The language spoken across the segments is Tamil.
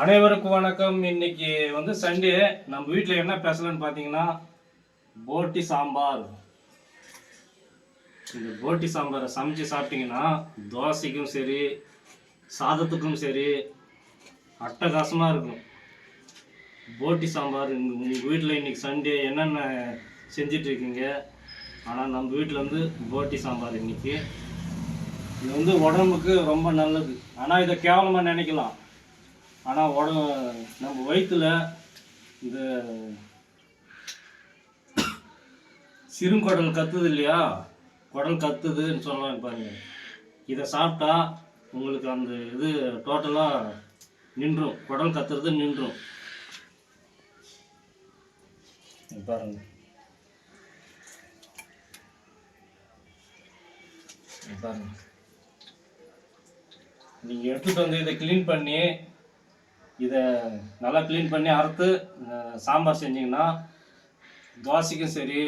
அனைவருக்கும் வணக்கம். இன்னைக்கு வந்து சண்டே நம்ம வீட்டில் என்ன பேசலாம்னு பார்த்தீங்கன்னா போட்டி சாம்பார். இந்த போட்டி சாம்பாரை சமைச்சு சாப்பிட்டீங்கன்னா தோசைக்கும் சரி சாதத்துக்கும் சரி அட்டகாசமாக இருக்கும். போட்டி சாம்பார் உங்கள் வீட்டில் இன்னைக்கு சண்டே என்னென்ன செஞ்சிட்டு இருக்கீங்க ஆனால் நம்ம வீட்டில் வந்து போட்டி சாம்பார் இன்னைக்கு. இது வந்து உடம்புக்கு ரொம்ப நல்லது. ஆனால் இதை கேவலமாக நினைக்கலாம். ஆனால் உட நம்ம வயிற்றுல இந்த சிறுங்குடல் கத்துது இல்லையா? குடல் கத்துதுன்னு சொல்லலாம் பாருங்க. இதை சாப்பிட்டா உங்களுக்கு அந்த இது டோட்டலாக நின்றும். குடல் கத்துறது நின்றும். பாருங்க. பாருங்க. நீங்கள் எடுத்துகிட்டு வந்து இதை க்ளீன் பண்ணி இதை நல்லா க்ளீன் பண்ணி அறுத்து சாம்பார் செஞ்சிங்கன்னா தோசைக்கும் சரி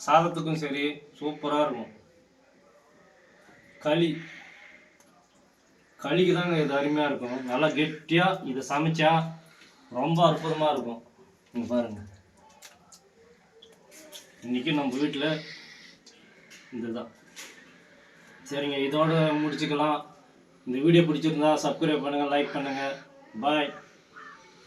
சாதத்துக்கும் சரி சூப்பராக இருக்கும். களி. களிக்கு தாங்க இது அருமையாக இருக்கும். நல்லா கெட்டியாக இதை சமைச்சா ரொம்ப அற்புதமாக இருக்கும். நீங்கள் பாருங்க. இன்னைக்கு நம்ம வீட்டில் இதுதான். சரிங்க இதோட முடிச்சுக்கலாம். இந்த வீடியோ பிடிச்சிருந்தா சப்ஸ்கிரைப் பண்ணுங்கள் லைக் பண்ணுங்கள் பாய்